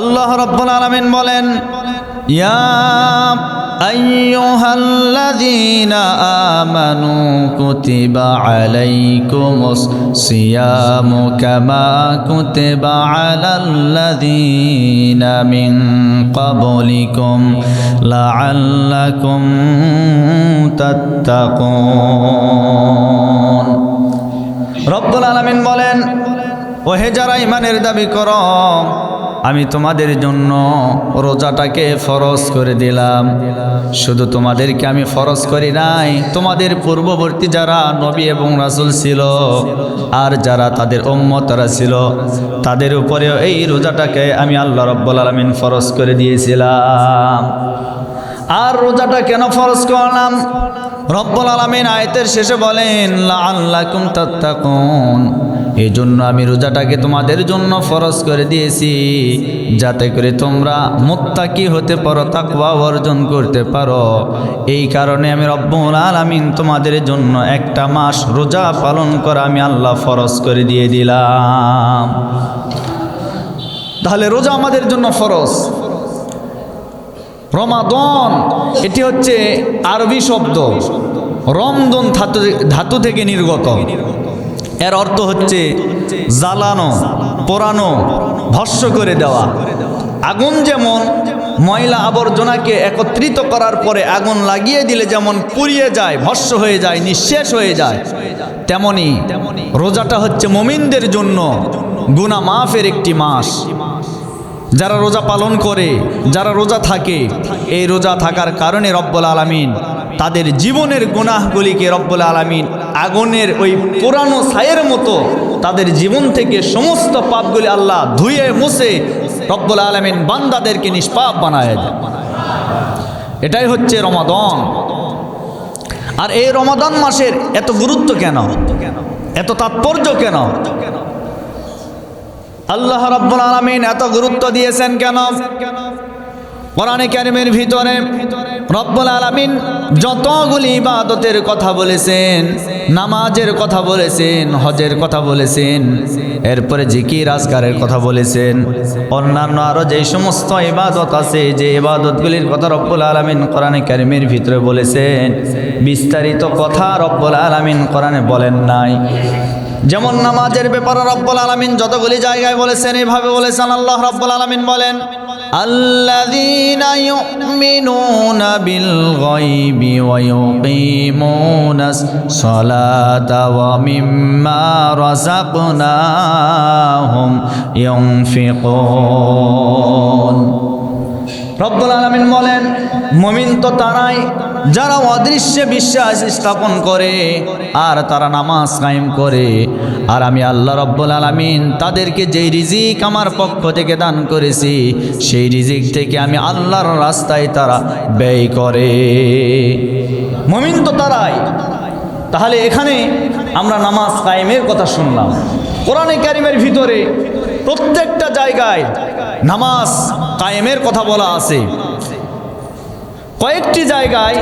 আল্লাহ রব্বুল আলামিন বলেন আমানু কুতিবা আলাইকুমুস সিয়ামু কামা কুতিবা আলাল্লাযীনা মিন ক্বাবলিকুম লাআল্লাকুম তাত্তাকুন। রব্বুল আলামিন বলেন, ওহে যারা ইমানের দাবি কর আমি তোমাদের জন্য রোজাটাকে ফরজ করে দিলাম। শুধু তোমাদেরকে আমি ফরজ করি নাই, তোমাদের পূর্ববর্তী যারা নবী এবং রাসুল ছিল আর যারা তাদের ওম্মতরা ছিল, তাদের উপরেও এই রোজাটাকে আমি আল্লাহ রব্বুল আলমিন ফরজ করে দিয়েছিলাম। আর রোজাটা কেন ফরজ করলাম? রব্বুল আলমিন আয়তের শেষে বলেন আল্লাকুম তাত্তাকুন। এই জন্য আমি রোজাটাকে তোমাদের জন্য ফরজ করে দিয়েছি, যাতে করে তোমরা মুত্তাকি হতে পারো, তাকওয়া অর্জন করতে পারো। এই কারণে আমি রব্বুল আলামিন তোমাদের জন্য একটা মাস রোজা পালন করা আমি আল্লাহ ফরজ করে দিয়ে দিলাম। তাহলে রোজা আমাদের জন্য ফরজ। রমাদন, এটি হচ্ছে আরবি শব্দ। রমদন ধাতু ধাতু থেকে নির্গত। এর অর্থ হচ্ছে জ্বালানো, পোড়ানো, ভস্য করে দেওয়া। আগুন যেমন ময়লা আবর্জনাকে একত্রিত করার পরে আগুন লাগিয়ে দিলে যেমন পুড়িয়ে যায়, ভস্য হয়ে যায়, নিঃশেষ হয়ে যায়, তেমনি রোজাটা হচ্ছে মমিনদের জন্য গুনা মাফের একটি মাস। যারা রোজা পালন করে, যারা রোজা থাকে, এই রোজা থাকার কারণে রব্বুল আলমিন তাদের জীবনের গুনাহগুলিকে রব্বুল আলমিন আগুনের ওই পুরানো ছায়ের মতো তাদের জীবন থেকে সমস্ত পাপগুলি আল্লাহ ধুয়ে, মুছে রব্বুল আলমিন বান্দাদেরকে নিষ্পাপ বানায় দেয় এটাই হচ্ছে রমাদন। আর এই রমাদান মাসের এত গুরুত্ব কেন? এত তাৎপর্য কেন? আল্লাহ রব্বুল আলমিন এত গুরুত্ব দিয়েছেন কেন? কোরআনে কারিমের ভিতরে রব্বুল আলমিন যতগুলি ইবাদতের কথা বলেছেন, নামাজের কথা বলেছেন, হজের কথা বলেছেন, এরপরে জিকির, আজকারের কথা বলেছেন, অন্যান্য আরও যে সমস্ত ইবাদত আছে, যে ইবাদতগুলির কথা রব্বুল আলমিন কোরআনে কারিমের ভিতরে বলেছেন, বিস্তারিত কথা রব্বুল আলমিন কোরআনে বলেন নাই। যেমন নামাজের ব্যাপারে রব্বুল আলমিন যতগুলি জায়গায় বলেছেন এইভাবে বলেছেন, আল্লাহ রব্বুল আলমিন বলেন الذين يؤمنون بالغيب ويقيمون الصلاة ومما رزقناهم ينفقون রব্বুল আলমিন বলেন মমিন তো তারাই যারা অদৃশ্যে বিশ্বাস স্থাপন করে আর তারা নামাজ কায়েম করে। আর আমি আল্লাহ রব্বুল আলমিন তাদেরকে যেই রিজিক আমার পক্ষ থেকে দান করেছি, সেই রিজিক থেকে আমি আল্লাহর রাস্তায় তারা ব্যয় করে। মমিন তো তারাই। তাহলে এখানে আমরা নামাজ কায়েমের কথা শুনলাম। কোরআনে কারিমের ভিতরে প্রত্যেকটা জায়গায় নামাজ কায়েমের কথা বলা আছে। কয়েকটি জায়গায়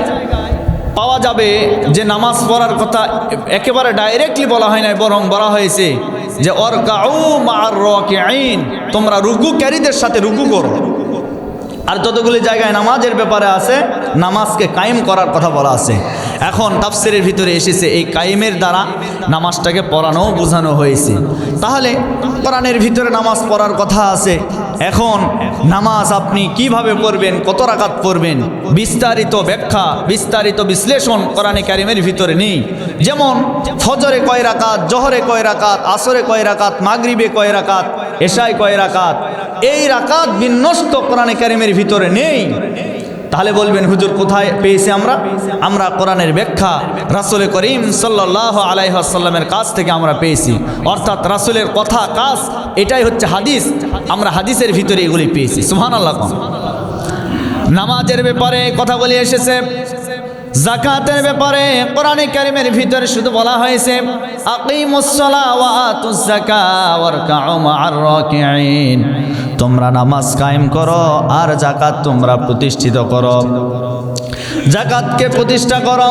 পাওয়া যাবে যে নামাজ পড়ার কথা একেবারে ডাইরেক্টলি বলা হয় নাই, বরং বলা হয়েছে যে অর কাউ মার আইন তোমরা ক্যারিদের সাথে রুকু করো। আর যতগুলি জায়গায় নামাজের ব্যাপারে আছে, নামাজকে কায়েম করার কথা বলা আছে। এখন তাফসিরের ভিতরে এসেছে, এই কায়েমের দ্বারা নামাজটাকে পড়ানো, বোঝানো হয়েছে। তাহলে কোরআনের ভিতরে নামাজ পড়ার কথা আছে। এখন নামাজ আপনি কীভাবে পড়বেন, কত রাকাত পড়বেন, বিস্তারিত ব্যাখ্যা, বিস্তারিত বিশ্লেষণ কোরআনে কারিমের ভিতরে নেই। যেমন, ফজরে কয় রাকাত, জহরে কয় রাকাত, আসরে কয় রাকাত, মাগরিবে কয় রাকাত, এশায় কয় রাকাত, এই রাকাত বিন্যস্ত কোরআনে কারিমের ভিতরে নেই। তাহলে বলবেন, হুজুর, কোথায় পেয়েছি আমরা? আমরা কোরআনের ব্যাখ্যা রাসুল করিম সাল্লাহ আলাইসাল্লামের কাছ থেকে আমরা পেয়েছি। অর্থাৎ রাসুলের কথা, কাজ, এটাই হচ্ছে হাদিস। আমরা হাদিসের ভিতরে এগুলি পেয়েছি। সুহান আল্লাহ নামাজের ব্যাপারে কথা বলে এসেছে। জাকাতের ব্যাপারে কোরআনে কারিমের ভিতরে শুধু বলা হয়েছে তোমরা নামাজ কায়েম করো আর জাকাত তোমরা প্রতিষ্ঠিত করো। জাকাতকে প্রতিষ্ঠা করো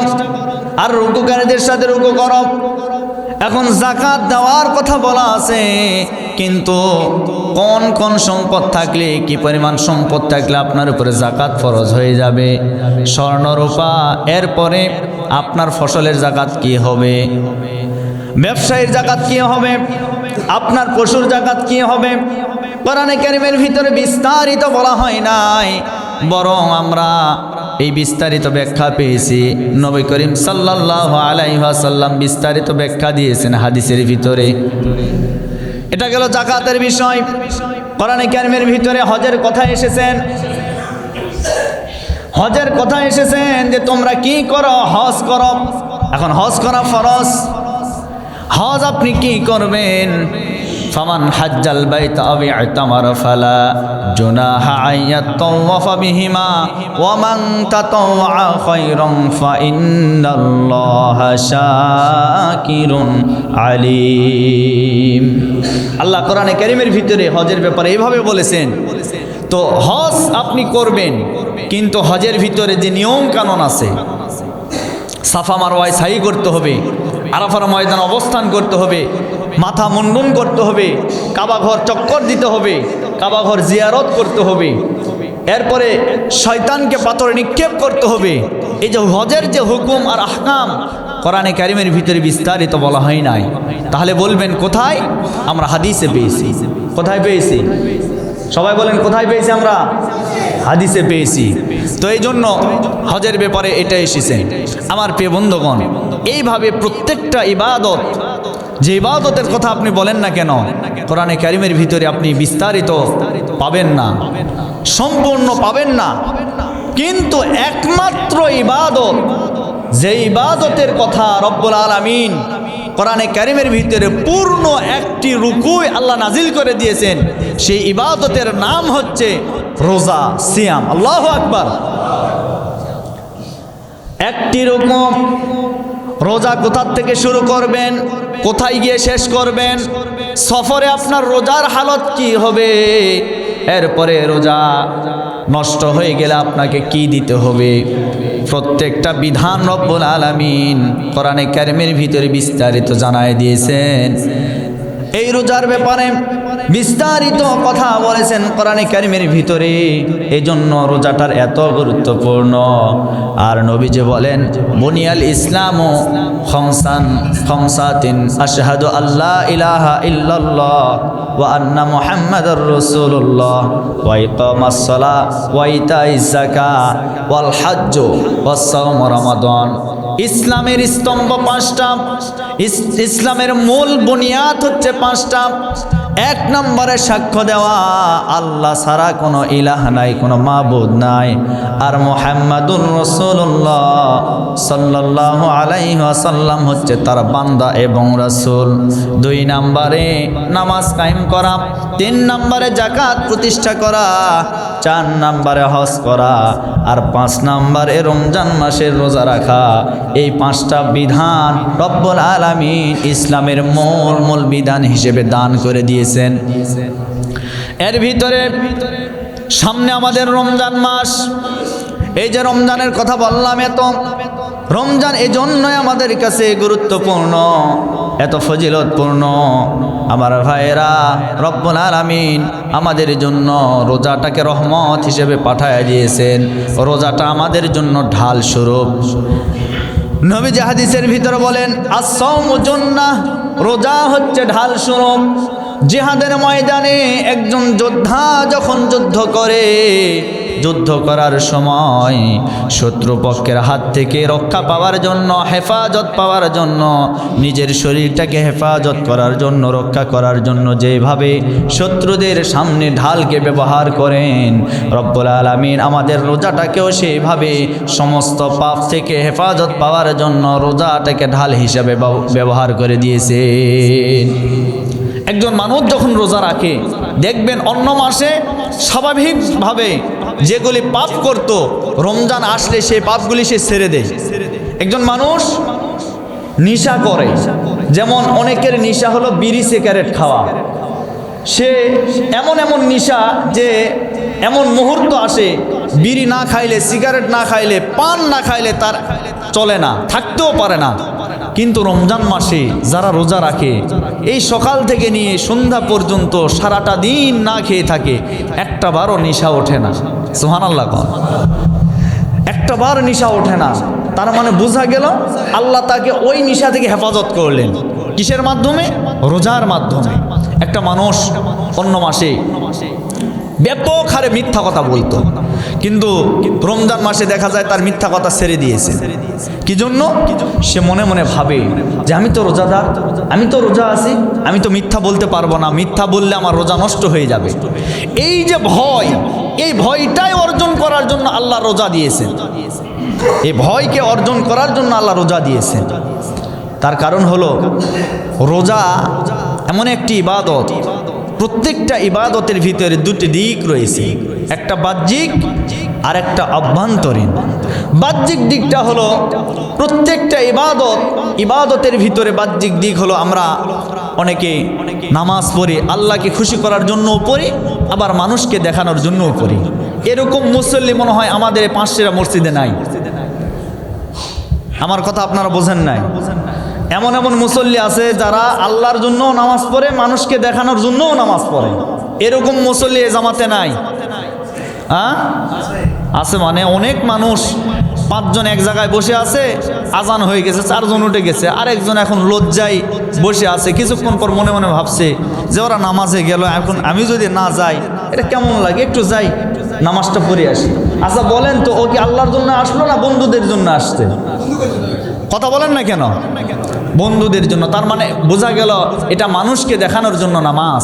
আর রুকুকারীদের সাথে রুকু করো। এখন জাকাত দেওয়ার কথা বলা আছে, কিন্তু কোন কোন সম্পদ থাকলে, কি পরিমাণ সম্পদ থাকলে আপনার উপরে জাকাত ফরজ হয়ে যাবে? স্বর্ণরূপা এরপরে আপনার ফসলের জাকাত কি হবে? ব্যবসায়ীর জাকাত কি হবে? আপনার পশুর জাকাত কি হবে? কোরআনে কারিমের ভিতরে বিস্তারিত বলা হয় নাই, বরং আমরা এই বিস্তারিত ব্যাখ্যা পেয়েছি। নবী করিম সাল্লাহ আলাইহাসাল্লাম বিস্তারিত ব্যাখ্যা দিয়েছেন হাদিসের ভিতরে। এটা গেল জাকাতের বিষয়। কোরআনে কারিমের ভিতরে হজের কথা এসেছেন। হজের কথা এসেছেন যে তোমরা কি করো? হজ করো। এখন হজ করা ফরজ। হজ আপনি কি করবেন? ফামান হাজ্জাল বাইত আবি আতামার ফালা জুনাহা আইয়াতাওয়াফ বিহিমা ওয়া মান তাতাওয়া খায়রান ফা ইন্নাল্লাহা শাকিরুন আলিম। আল্লাহ কোরআনে কারীমের ভিতরে হজের ব্যাপারে এইভাবে বলেছেন, তো হজ আপনি করবেন, কিন্তু হজের ভিতরে যে নিয়ম কানুন আছে, সাফা মারওয়ায় সাই করতে হবে। আরাফার ময়দান অবস্থান করতে হবে, মাথা মুন্ডন করতে হবে কাবা ঘর চক্কর দিতে হবে কাবা ঘর জিয়ারত করতে হবে। এরপরে শয়তানকে পাথরে নিক্ষেপ করতে হবে। এই যে হজের যে হুকুম আর আহকাম, কোরআনে কারিমের ভিতরে বিস্তারিত বলা হয় নাই। তাহলে বলবেন, কোথায়? আমরা হাদিসে পেয়েছি। কোথায় পেয়েছি? সবাই বলেন, কোথায় পেয়েছি আমরা? হাদিসে পেয়েছি। তো এই জন্য হজের ব্যাপারে এটা এসেছে। আমার প্রিয় বন্ধুগণ, এইভাবে প্রত্যেকটা ইবাদত, যে ইবাদতের কথা আপনি বলেন না কেন, কোরআনে কারিমের ভিতরে আপনি বিস্তারিত পাবেন না, সম্পূর্ণ পাবেন না। কিন্তু একমাত্র ইবাদত, যে ইবাদতের কথা রব্বুল আলামিন কোরআনে কারিমের ভিতরে পূর্ণ একটি রুকুই আল্লাহ নাজিল করে দিয়েছেন, সেই ইবাদতের নাম হচ্ছে রোজা, সিয়াম, আল্লাহ আকবার। একটি রকম রোজা কোথার থেকে শুরু করবেন? কোথায় গিয়ে শেষ করবেন? সফরে আপনার রোজার হালত কি হবে? এরপরে রোজা নষ্ট হয়ে গেলে আপনাকে কি দিতে হবে? প্রত্যেকটা বিধান রব্বুল আলামিন কোরআনে কারিমের ভিতরে বিস্তারিত জানায় দিয়েছেন। এই রোজার ব্যাপারে বিস্তারিত কথা বলেছেন কোরআনে কারিমের ভিতরে। এই জন্য রোজাটার এত গুরুত্বপূর্ণ। আর নবীজি বলেন, বুনিয়াল ইসলাম ও খমসান, খমসাতিন, আশহাদু আল্লাহ ইলাহা ইল্লাল্লাহ ওয়া আন্না মুহাম্মাদুর রাসূলুল্লাহ। ওয়া ইকামাস সালাহ ওয়া ইতাইজ যাকাত, ওয়াল হজ্জ, ওয়াস সাওম রমাদান। ইসলামের স্তম্ভ পাঁচটা, ইস- ইসলামের মূল বুনিয়াদ হচ্ছে পাঁচটা। এক নম্বরে সাক্ষ্য দেওয়া, আল্লাহ ছাড়া কোনো ইলাহ নাই, কোনো মাবুদ নাই। আর মোহাম্মদুর রসুল্লাহ সাল্লাহ আলাইসাল্লাম হচ্ছে তার বান্দা এবং রসুল। দুই নম্বরে নামাজ কায়েম করা, তিন নম্বরে জাকাত প্রতিষ্ঠা করা, চার নম্বরে হজ করা, আর পাঁচ নম্বরে রমজান মাসের রোজা রাখা। এই পাঁচটা বিধান রব্বুল আলামিন ইসলামের মূল মূল বিধান হিসেবে দান করে দিয়েছেন। এর ভিতরে সামনে আমাদের রমজান মাস। এই যে রমজানের কথা বললাম, এত রমজান এই জন্যই আমাদের কাছে গুরুত্বপূর্ণ, এত ফজিলতপূর্ণ। আমার ভাইয়েরা, রব্বুল আলামিন আমাদের জন্য রোজাটাকে রহমত হিসেবে পাঠায় দিয়েছেন। রোজাটা আমাদের জন্য ঢাল স্বরূপ। নবী জাহাদিসের ভিতরে বলেন আসম জন্নাহ, রোজা হচ্ছে ঢাল স্বরূপ। জিহাদের ময়দানে একজন যোদ্ধা যখন যুদ্ধ করে, যুদ্ধ করার সময় শত্রুপক্ষের হাত থেকে রক্ষা পাওয়ার জন্য, হেফাজত পাওয়ার জন্য, নিজের শরীরটাকে হেফাজত করার জন্য, রক্ষা করার জন্য যেভাবে শত্রুদের সামনে ঢালকে ব্যবহার করেন, রব্বুল আলমিন আমাদের রোজাটাকেও সেইভাবে সমস্ত পাপ থেকে হেফাজত পাওয়ার জন্য রোজাটাকে ঢাল হিসাবে ব্যবহার করে দিয়েছেন। একজন মানুষ যখন রোজা রাখে, দেখবেন অন্য মাসে স্বাভাবিকভাবে যেগুলি পাপ করত, রমজান আসলে সেই পাপগুলি সে ছেড়ে দেয়। একজন মানুষ নিশা করে। যেমন অনেকের নিশা হলো বিড়ি সিগারেট খাওয়া। সে এমন এমন নিশা যে এমন মুহূর্ত আসে, বিড়ি না খাইলে, সিগারেট না খাইলে, পান না খাইলে তার চলে না, থাকতেও পারে না। কিন্তু রমজান মাসে যারা রোজা রাখে, এই সকাল থেকে নিয়ে সন্ধ্যা পর্যন্ত সারাটা দিন না খেয়ে থাকে একটা বারও নেশা ওঠে না। সোহান আল্লাহ একটা বার নিশা ওঠে না। তার মানে বোঝা গেল আল্লাহ তাকে ওই নিশা থেকে হেফাজত করলেন। কিসের মাধ্যমে? রোজার মাধ্যমে। একটা মানুষ অন্য মাসে ব্যাপক হারে মিথ্যা কথা বলতো। কিন্তু রমজান মাসে দেখা যায় তার মিথ্যা কথা ছেড়ে দিয়েছে। কি জন্য সে মনে মনে ভাবে যে আমি তো রোজাদার, আমি তো রোজা আছি, আমি তো মিথ্যা বলতে পারব না, মিথ্যা বললে আমার রোজা নষ্ট হয়ে যাবে। এই যে ভয়, এই ভয়টাই অর্জন করার জন্য আল্লাহ রোজা দিয়েছেন। এই ভয়কে অর্জন করার জন্য আল্লাহ রোজা দিয়েছেন। তার কারণ হলো, রোজা এমন একটি ইবাদত প্রত্যেকটা ইবাদতের ভিতরে দুটি দিক রয়েছে। একটা বাহ্যিক আর একটা অভ্যন্তরীণ। বাহ্যিক দিকটা হলো প্রত্যেকটা ইবাদত, ইবাদতের ভিতরে বাহ্যিক দিক হলো আমরা অনেকে নামাজ পড়ি আল্লাহকে খুশি করার জন্যও পড়ি, আবার মানুষকে দেখানোর জন্যও পড়ি। এরকম মুসল্লি মনে হয় আমাদের পাঁচশিরা মসজিদে নাই। আমার কথা আপনারা বোঝেন নাই। এমন এমন মুসল্লি আছে যারা আল্লাহর জন্য নামাজ পড়ে, মানুষকে দেখানোর জন্যও নামাজ পড়ে। এরকম মুসল্লি জামাতে নাই। হ্যাঁ? আছে মানে অনেক মানুষ, পাঁচজন এক জায়গায় বসে আছে, আজান হয়ে গেছে, চারজন উঠে গেছে, আরেকজন এখন লজ্জায় বসে আছে। কিছুক্ষণ পর মনে মনে ভাবছে যে ওরা নামাজে গেল, এখন আমি যদি না যাই, এটা কেমন লাগে? একটু যাই, নামাজটা পড়ে আসি। আচ্ছা বলেন তো, ও কি আল্লাহর জন্য আসলো না বন্ধুদের জন্য আসছে? কথা বলেন না কেন? বন্ধুদের জন্য, তার মানে বোঝা গেল এটা মানুষকে দেখানোর জন্য নামাজ।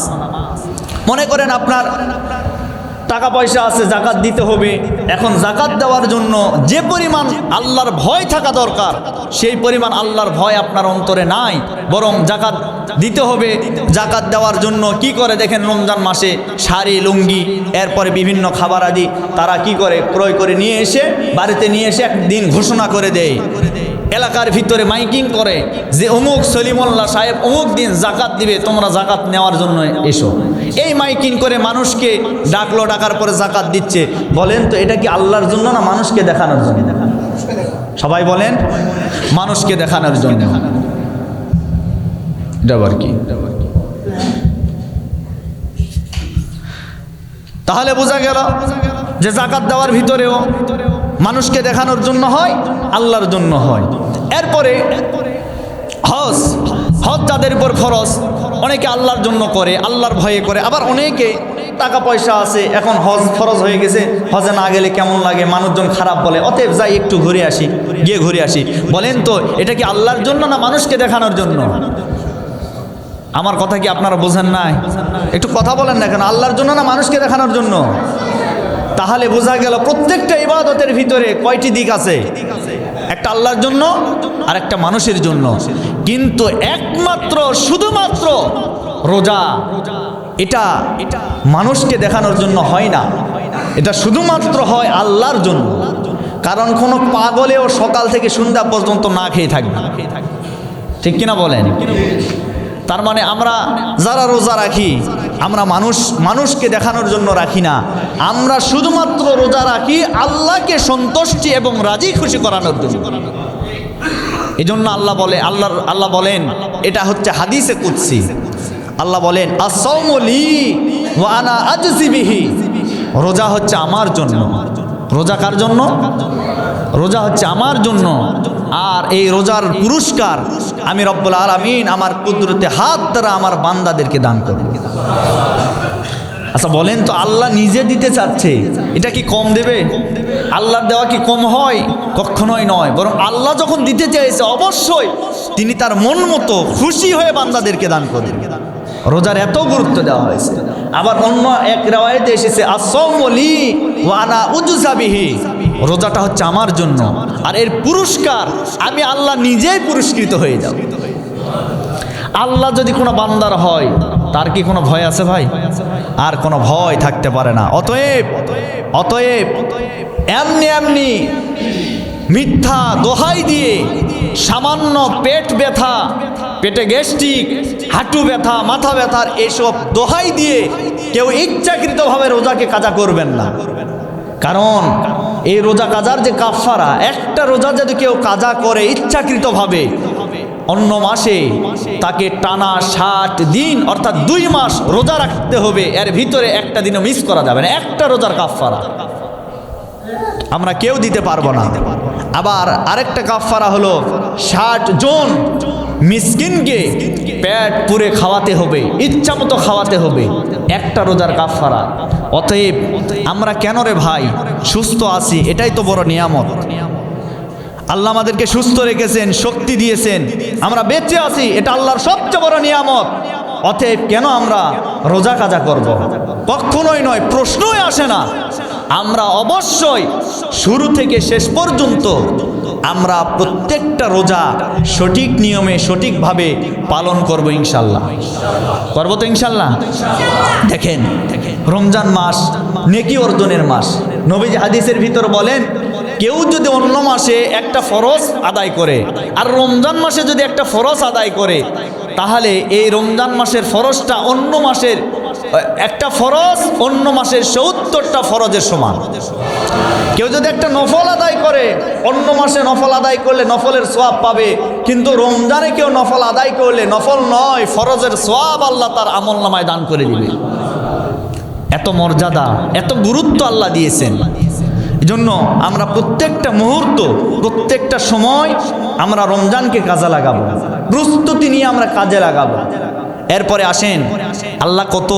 মনে করেন আপনার টাকা পয়সা আছে, জাকাত দিতে হবে। এখন জাকাত দেওয়ার জন্য যে পরিমাণ আল্লাহর ভয় থাকা দরকার, সেই পরিমাণ আল্লাহর ভয় আপনার অন্তরে নাই। বরং জাকাত দিতে হবে। জাকাত দেওয়ার জন্য কি করে দেখেন রমজান মাসে শাড়ি, লুঙ্গি, এরপরে বিভিন্ন খাবার আদি, তারা কি করে ক্রয় করে নিয়ে এসে, বাড়িতে নিয়ে এসে একদিন ঘোষণা করে দেয়। এলাকার ভিতরে মাইকিং করে যে অমুক সলিমুল্লাহ সাহেব অমুক দিন জাকাত দিবে, তোমরা জাকাত নেওয়ার জন্য এসো। এই মাইকিং করে মানুষকে ডাকলো, ডাকার পরে জাকাত দিচ্ছে। বলেন তো, এটা কি আল্লাহর জন্য না মানুষকে দেখানোর জন্য? সবাই বলেন, মানুষকে দেখানোর জন্য। কি? তাহলে বোঝা গেল যে জাকাত দেওয়ার ভিতরেও মানুষকে দেখানোর জন্য হয়, আল্লাহর জন্য হয়। এরপরে হজ হজ যাদের উপর খরচ অনেকে আল্লাহর জন্য করে, আল্লাহর ভয়ে করে। আবার অনেকে টাকা পয়সা আছে, এখন হজ খরচ হয়ে গেছে, হজে না গেলে কেমন লাগে, মানুষজন খারাপ বলে। অতএব যাই একটু ঘুরে আসি, গিয়ে ঘুরে আসি। বলেন তো, এটা কি আল্লাহর জন্য না মানুষকে দেখানোর জন্য? আমার কথা কি আপনারা বোঝেন নাই? একটু কথা বলেন না কেন? আল্লাহর জন্য না মানুষকে দেখানোর জন্য? তাহলে বোঝা গেল প্রত্যেকটা ইবাদতের ভিতরে কয়টি দিক আছে? একটা আল্লাহর জন্য আর একটা মানুষের জন্য। কিন্তু একমাত্র, শুধুমাত্র রোজা। এটা মানুষকে দেখানোর জন্য হয় না। এটা শুধুমাত্র হয় আল্লাহর জন্য। কারণ কোনো পাগলেও সকাল থেকে সন্ধ্যা পর্যন্ত না খেয়ে থাকবে। ঠিক কিনা বলেন? তার মানে আমরা যারা রোজা রাখি আমরা মানুষ, মানুষকে দেখানোর জন্য রাখি না। আমরা শুধুমাত্র রোজা রাখি আল্লাহকে সন্তুষ্টি এবং রাজি খুশি করানোর জন্য। এই জন্য আল্লাহ বলে, আল্লাহ আল্লাহ বলেন, এটা হচ্ছে হাদিসে কুৎসি আল্লাহ বলেন আসৌমলি ওয়ানা আজসিবিহি রোজা হচ্ছে আমার জন্য। রোজা কার জন্য? রোজা হচ্ছে আমার জন্য। আর এই রোজার পুরস্কার আমি রব্বুল আলমিন আমার কুদরতে হাত দ্বারা আমার বান্দাদেরকে দান করব। আচ্ছা বলেন তো, আল্লাহ নিজে দিতে চাচ্ছে। এটা কি কম দেবে? আল্লাহর দেওয়া কি কম হয়? কখনোই নয়। বরং আল্লাহ যখন দিতে চাইছে, অবশ্যই তিনি তার মন মতো খুশি হয়ে বান্দাদেরকে দান করবেন রোজার এত গুরুত্ব দেওয়া হয়েছে। আবার অন্য এক রেওয়ায়তে এসেছে আসলি ওয়ানা উজুসাবিহি রোজাটা হচ্ছে আমার জন্য। আর এর পুরস্কার, আমি আল্লাহ নিজেই পুরস্কৃত হয়ে যাব। আল্লাহ যদি কোনো বান্দার হয় তার কি কোনো ভয় আছে ভাই? আর কোনো ভয় থাকতে পারে না। অতএব অতএব, এমনি এমনি মিথ্যা দোহাই দিয়ে সামান্য পেট ব্যথা, পেটে গ্যাস্ট্রিক, হাঁটু ব্যথা, মাথা ব্যথার এসব দোহাই দিয়ে কেউ ইচ্ছাকৃতভাবে রোজাকে কাজা করবেন না। কারণ এই রোজা কাজার যে কাফারা একটা রোজা যদি কেউ কাজা করে ইচ্ছাকৃতভাবে অন্য মাসে তাকে টানা ষাট দিন, অর্থাৎ দুই মাস রোজা রাখতে হবে। এর ভিতরে একটা দিনও মিস করা যাবে না, একটা রোজার কাফারা আমরা কেউ দিতে পারব না। আবার আরেকটা কাফারা হলো ষাট জন মিসকিনকে পেট পুরে খাওয়াতে হবে, ইচ্ছা মতো খাওয়াতে হবে। একটা রোজার কাফারা অতএব আমরা কেন রে ভাই সুস্থ আছি? এটাই তো বড় নিয়ামত। আল্লাহ আমাদেরকে সুস্থ রেখেছেন, শক্তি দিয়েছেন। আমরা বেঁচে আছি, এটা আল্লাহর সবচেয়ে বড় নিয়ামত। অতএব কেন আমরা রোজা কাজা করব। কখনোই নয়, প্রশ্নই আসে না। আমরা অবশ্যই শুরু থেকে শেষ পর্যন্ত আমরা প্রত্যেকটা রোজা সঠিক নিয়মে, সঠিকভাবে পালন করব ইনশাল্লাহ করব তো ইনশাল্লাহ দেখেন, রমজান মাস নেকি অর্জনের মাস। নবীজ হাদিসের ভিতর বলেন কেউ যদি অন্য মাসে একটা ফরজ আদায় করে, আর রমজান মাসে যদি একটা ফরজ আদায় করে, তাহলে এই রমজান মাসের ফরজটা অন্য মাসের, একটা ফরজ অন্য মাসের সত্তরটা ফরজের সমান। কেউ যদি একটা নফল আদায় করে, অন্য মাসে নফল আদায় করলে নফলের সোয়াব পাবে, কিন্তু রমজানে কেউ নফল আদায় করলে নফল নয়, ফরজের সোয়াব আল্লাহ তার আমল নামায় দান করে দিবে। এত মর্যাদা, এত গুরুত্ব আল্লাহ দিয়েছেন। এজন্য আমরা প্রত্যেকটা মুহূর্ত, প্রত্যেকটা সময় আমরা রমজানকে কাজে লাগাবো। প্রস্তুতি নিয়ে আমরা কাজে লাগাবো। এরপরে আসেন, আল্লাহ কত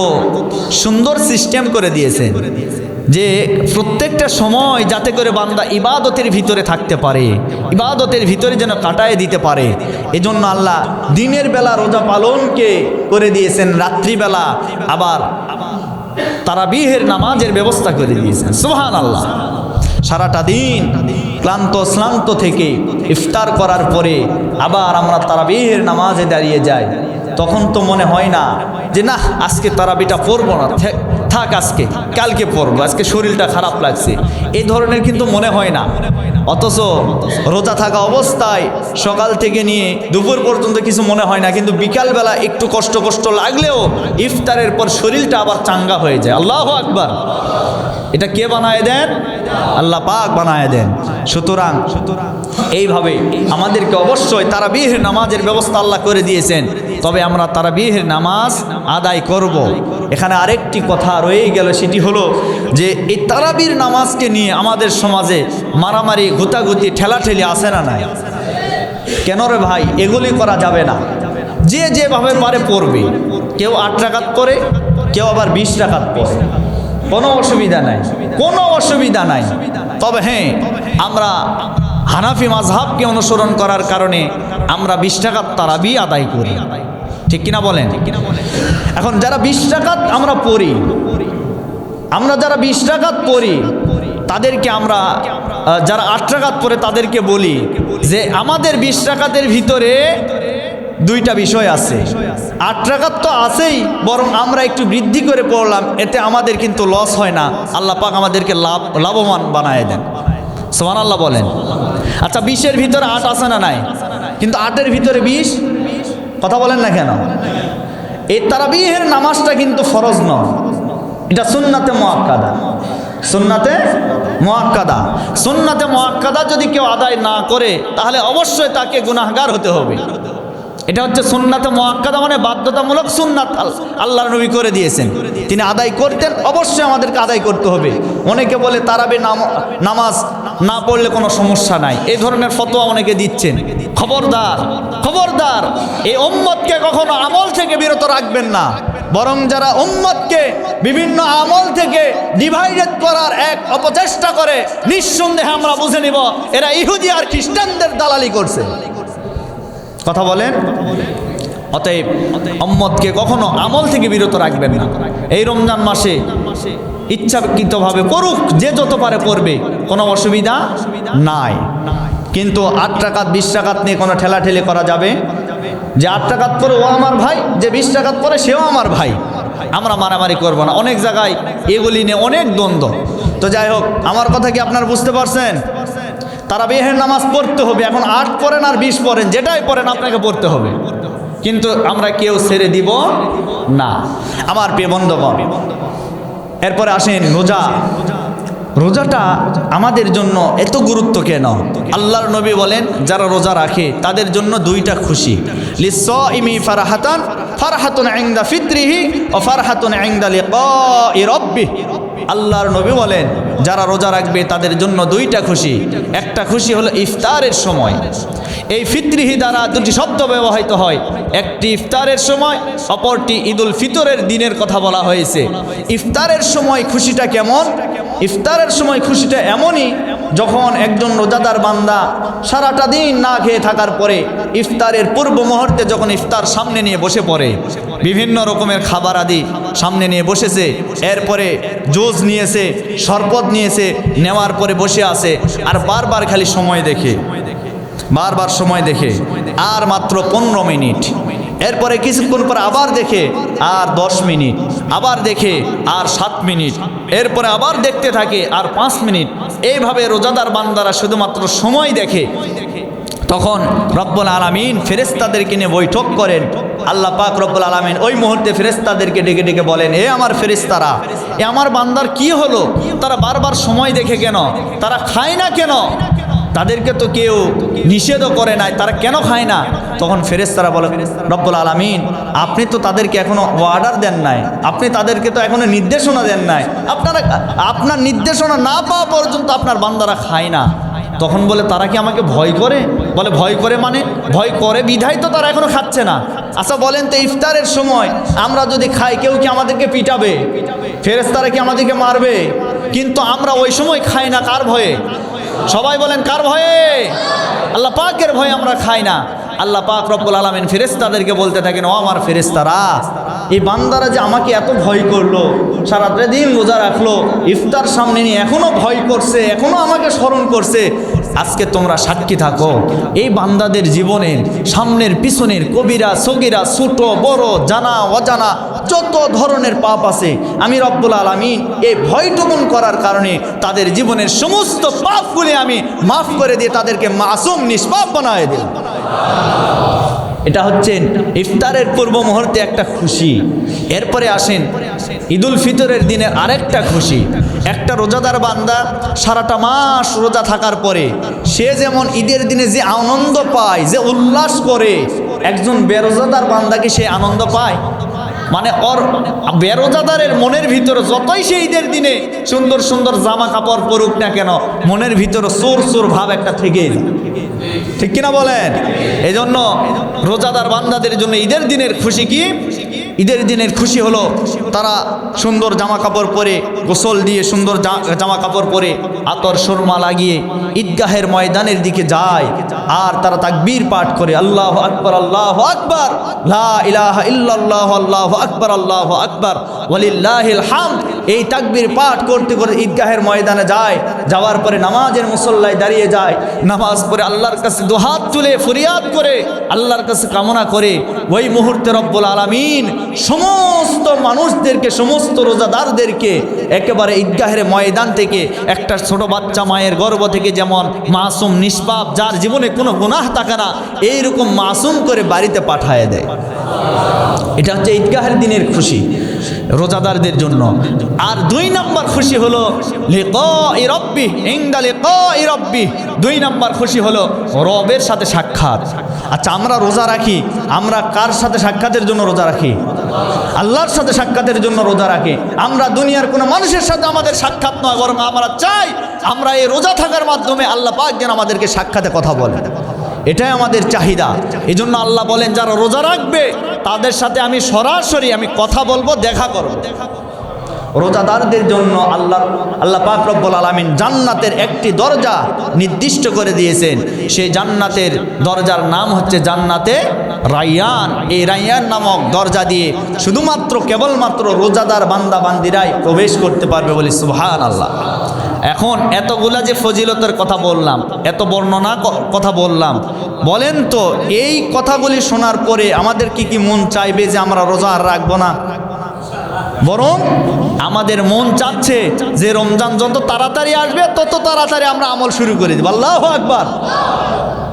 সুন্দর সিস্টেম করে দিয়েছেন যে প্রত্যেকটা সময় যাতে করে বান্দা ইবাদতের ভিতরে থাকতে পারে, ইবাদতের ভিতরে যেন কাটায় দিতে পারে। এজন্য আল্লাহ দিনের বেলা রোজা পালনকে করে দিয়েছেন, রাত্রিবেলা আবার তারাবিহের নামাজের ব্যবস্থা করে দিয়েছেন। সুহান আল্লাহ সারাটা দিন ক্লান্ত, শ্লান্ত থেকে ইফতার করার পরে আবার আমরা তারাবিহের নামাজে দাঁড়িয়ে যাই। তখন তো মনে হয় না যে না আজকে তারাবিটা পড়ব না। থাক আজকে, কালকে পড়ব। আজকে শরীরটা খারাপ লাগছে। এই ধরনের কিন্তু মনে হয় না। অথচ রোজা থাকা অবস্থায় সকাল থেকে নিয়ে দুপুর পর্যন্ত কিছু মনে হয় না। কিন্তু বিকালবেলা একটু কষ্ট কষ্ট লাগলেও ইফতারের পর শরীরটা আবার চাঙ্গা হয়ে যায়। আল্লাহ আকবার। এটা কে বানায় দেন? আল্লাহ পাক বানায় দেন। সুতরাং এইভাবে আমাদেরকে অবশ্যই তারা বিয়ের নামাজের ব্যবস্থা আল্লাহ করে দিয়েছেন। তবে আমরা তারা বিয়ের নামাজ আদায় করব। এখানে আরেকটি কথা রয়ে গেল, সেটি হলো যে এই তারাবির নামাজকে নিয়ে আমাদের সমাজে মারামারি গুতাগুতি ঠেলাঠেলি আসে না নাই? কেন রে ভাই? এগুলি করা যাবে না। যে যেভাবে পারে পড়বে। কেউ আট টাকাত পড়ে, কেউ আবার বিশ টাকাত পড়ে। কোনো অসুবিধা নাই। কোনো অসুবিধা নাই। তবে হ্যাঁ আমরা হানাফি মাঝহাবকে অনুসরণ করার কারণে আমরা বিশ টাকার তারাবি আদায় করি। ঠিক কিনা বলেন? এখন যারা বিশ টাকাত আমরা পড়ি, আমরা যারা বিশ টাকাত পড়ি, তাদেরকে আমরা যারা আট টাকাত পড়ে তাদেরকে বলি যে আমাদের বিশ টাকাতের ভিতরে দুইটা বিষয় আছে। আট টাকাত তো আছেই, বরং আমরা একটু বৃদ্ধি করে পড়লাম, এতে আমাদের কিন্তু লস হয় না। আল্লাহ পাক আমাদেরকে লাভ, লাভবান বানায় দেন। সোমান আল্লাহ বলেন। আচ্ছা বিশের ভিতরে আট আছে না নাই? কিন্তু আটের ভিতরে বিশ? কথা বলেন না কেন? এই তারাবিহের নামাজটা কিন্তু ফরজ নয়। এটা সুন্নাতে মোয়াক্কাদা সুন্নাতে মোয়াক্কাদা সুন্নাতে মোয়াক্কাদা যদি কেউ আদায় না করে, তাহলে অবশ্যই তাকে গুনাহগার হতে হবে। এটা হচ্ছে সুন্নাতে মোয়াক্কাদা মানে বাধ্যতামূলক সুন্নাত আল- আল্লাহর নবী করে দিয়েছেন। তিনি আদায় করতেন, অবশ্যই আমাদেরকে আদায় করতে হবে। অনেকে বলে তারাবে নাম নামাজ না পড়লে কোনো সমস্যা নাই। এই ধরনের ফতোয়া অনেকে দিচ্ছেন। খবরদার খবরদার, এই উম্মতকে কখনো আমল থেকে বিরত রাখবেন না। বরং যারা উম্মতকে বিভিন্ন আমল থেকে ডিভাইডেড করার এক অপচেষ্টা করে, নিঃসন্দেহে আমরা বুঝে নিব, এরা ইহুদি আর খ্রিস্টানদের দালালি করছে। কথা বলেন। অতএব অম্মদকে কখনো আমল থেকে বিরত রাখবেন না। এই রমজান মাসে ইচ্ছাকৃতভাবে করুক, যে যত পারে করবে, কোনো অসুবিধা নাই। কিন্তু আট টাকাত বিশ টাকাত নিয়ে কোনো ঠেলাঠেলি করা যাবে? যে আট টাকাত করে ও আমার ভাই, যে বিশ টাকাত করে সেও আমার ভাই। আমরা মারামারি করব না। অনেক জায়গায় এগুলি নিয়ে অনেক দ্বন্দ্ব। তো যাই হোক, আমার কথা কি আপনারা বুঝতে পারছেন? তারা বেহের নামাজ পড়তে হবে। এখন আট পড়েন আর বিশ পড়েন, যেটাই পড়েন আপনাকে পড়তে হবে। কিন্তু আমরা কেউ ছেড়ে দিব না। আমার প্রিয় এরপরে আসেন রোজা। রোজাটা আমাদের জন্য এত গুরুত্ব কেন? আল্লাহর নবী বলেন, যারা রোজা রাখে, তাদের জন্য দুইটা খুশি। লিসইমি ফারাহাতান, ফারহাতুন ফিত্রিহি, ও ফারহাতুন আল্লাহর নবী বলেন, যারা রোজা রাখবে তাদের জন্য দুইটা খুশি। একটা খুশি হলো ইফতারের সময়। এই ফিত্রিহি দ্বারা দুটি শব্দ ব্যবহৃত হয়। একটি ইফতারের সময়, অপরটি ঈদুল ফিতরের দিনের কথা বলা হয়েছে। ইফতারের সময় খুশিটা কেমন? ইফতারের সময় খুশিটা এমনই যখন একজন রোজাদার বান্দা সারাটা দিন না খেয়ে থাকার পরে ইফতারের পূর্ব মুহূর্তে যখন ইফতার সামনে নিয়ে বসে পড়ে, বিভিন্ন রকমের খাবার আদি সামনে নিয়ে বসেছে, এরপরে জুস নিয়েছে, শরবত নিয়েছে, নেওয়ার পরে বসে আছে আর বারবার খালি সময় দেখে, বারবার সময় দেখে, আর মাত্র পনেরো মিনিট। এরপরে কিছুক্ষণ পর আবার দেখে আর দশ মিনিট, আবার দেখে আর সাত মিনিট, এরপরে আবার দেখতে থাকে আর পাঁচ মিনিট এইভাবে রোজাদার বান্দারা শুধুমাত্র সময় দেখে, তখন রব্বুল আলমিন ফেরেস্তাদেরকে নিয়ে বৈঠক করেন। আল্লাহ পাক রব্বুল আলমিন ওই মুহূর্তে ফেরেস্তাদেরকে ডেকে ডেকে বলেন, এ আমার ফেরেস্তারা এ আমার বান্দার কি হলো? তারা বারবার সময় দেখে কেন? তারা খায় না কেন? তাদেরকে তো কেউ নিষেধও করে নাই, তারা কেন খায় না? তখন ফেরেস্তারা বলে, রব্বুল আলমিন, আপনি তো তাদেরকে এখনও অর্ডার দেন নাই, আপনি তাদেরকে তো এখনও নির্দেশনা দেন নাই। আপনারা, আপনার নির্দেশনা না পাওয়া পর্যন্ত আপনার বান্দারা খায় না। তখন বলে, তারা কি আমাকে ভয় করে? বলে, ভয় করে মানে ভয় করে বিধায় তো তারা এখনও খাচ্ছে না। আচ্ছা বলেন তো, ইফতারের সময় আমরা যদি খাই, কেউ কি আমাদেরকে পিটাবে? ফেরেস্তারা কি আমাদেরকে মারবে? কিন্তু আমরা ওই সময় খাই না, কার ভয়ে? সবাই বলেন কার ভয়ে? আল্লাহ পাকের ভয়ে আমরা খাই না। আল্লাহ পাক রব্বুল আলমিন ফেরেস্তাদেরকে বলতে থাকেন, ও আমার ফেরেস্তারা এই বান্দারা যে আমাকে এত ভয় করল সারাটা দিন রোজা রাখল, ইফতার সামনে নিয়ে এখনও ভয় করছে এখনও আমাকে স্মরণ করছে, আজকে তোমরা সাক্ষী থাকো। এই বান্দাদের জীবনের সামনের পিছনের কবিরা, সগিরা, ছোট, বড়, জানা, অজানা, যত ধরনের পাপ আছে, আমি রব্বুল আলমিন এই ভয়টুকুন করার কারণে তাদের জীবনের সমস্ত পাপগুলি আমি মাফ করে দিয়ে তাদেরকে মাসুম, নিষ্পাপ বানায় দিলাম। এটা হচ্ছে ইফতারের পূর্ব মুহূর্তে একটা খুশি। এরপরে আসেন ঈদুল ফিতরের দিনের আরেকটা খুশি। একটা রোজাদার বান্দা সারাটা মাস রোজা থাকার পরে সে যেমন ঈদের দিনে যে আনন্দ পায়, যে উল্লাস করে, একজন বেরোজাদার বান্দাকে সে আনন্দ পায়। মানে ওর বেরোজাদারের মনের ভিতরে যতই সে ঈদের দিনে সুন্দর সুন্দর জামা কাপড় পরুক না কেন, মনের ভিতরে সোর সোর ভাব একটা থেকে ঠিক কিনা বলেন? এই জন্য রোজাদার বান্দাদের জন্য ঈদের দিনের খুশি কি? ঈদের দিনের খুশি হলো তারা সুন্দর জামা কাপড় পরে গোসল দিয়ে সুন্দর জামা কাপড় পরে আতর, সুরমা লাগিয়ে ঈদগাহের ময়দানের দিকে যায় আর তারা তাকবীর পাঠ করে, আল্লাহ আকবর আল্লাহ আকবর, লা ইলাহা ইল্লাল্লাহু, আল্লাহ আকবর আল্লাহ আকবর, ওয়ালিল্লাহিল হামদ। এই তাকবির পাঠ করতে করে ঈদগাহের ময়দানে যায়, যাওয়ার পরে নামাজের মুসল্লায় দাঁড়িয়ে যায়, নামাজ পরে আল্লাহর কাছে দুহাত তুলে ফরিয়াদ করে, আল্লাহর কাছে কামনা করে, ওই মুহূর্তে রব্বুল আলামিন সমস্ত মানুষদেরকে, সমস্ত রোজাদারদেরকে একেবারে ঈদগাহের ময়দান থেকে একটা ছোট বাচ্চা মায়ের গর্ভ থেকে যেমন মাসুম নিষ্পাপ, যার জীবনে কোনো গুনাহ থাকে না, এইরকম মাসুম করে বাড়িতে পাঠায় দেয়। এটা হচ্ছে ঈদগাহের দিনের খুশি। রোজাদারদের জন্য। আর দুই নাম্বার খুশি হলো রব্বি রব্বি। দুই নাম্বার খুশি হলো, রবের সাথে সাক্ষাৎ। আচ্ছা আমরা রোজা রাখি, আমরা কার সাথে সাক্ষাতের জন্য রোজা রাখি? আল্লাহর সাথে সাক্ষাতের জন্য রোজা রাখি। আমরা দুনিয়ার কোনো মানুষের সাথে আমাদের সাক্ষাৎ নয়, বরং আমরা চাই আমরা এই রোজা থাকার মাধ্যমে আল্লাহ পাক যেন আমাদেরকে সাক্ষাতে কথা বলে। এটাই আমাদের চাহিদা। এই জন্য আল্লাহ বলেন, যারা রোজা রাখবে তাদের সাথে আমি সরাসরি আমি কথা বলব, দেখা করব। রোজাদারদের জন্য আল্লাহ আল্লাহ পাক রব্বুল আলমিন জান্নাতের একটি দরজা নির্দিষ্ট করে দিয়েছেন। সেই জান্নাতের দরজার নাম হচ্ছে জান্নাতে রাইয়ান এই রাইয়ান নামক দরজা দিয়ে শুধুমাত্র, কেবলমাত্র রোজাদার বান্দা বান্দিরাই প্রবেশ করতে পারবে বলে সুহান আল্লাহ এখন এতগুলা যে ফজিলতের কথা বললাম, এত বর্ণনা কথা বললাম, বলেন তো এই কথাগুলি শোনার পরে আমাদের কি কি মন চাইবে যে আমরা রোজা আর রাখব না? বরং আমাদের মন চাচ্ছে যে রমজান যত তাড়াতাড়ি আসবে, তত তাড়াতাড়ি আমরা আমল শুরু করে দিব। আল্লাহ আকবার।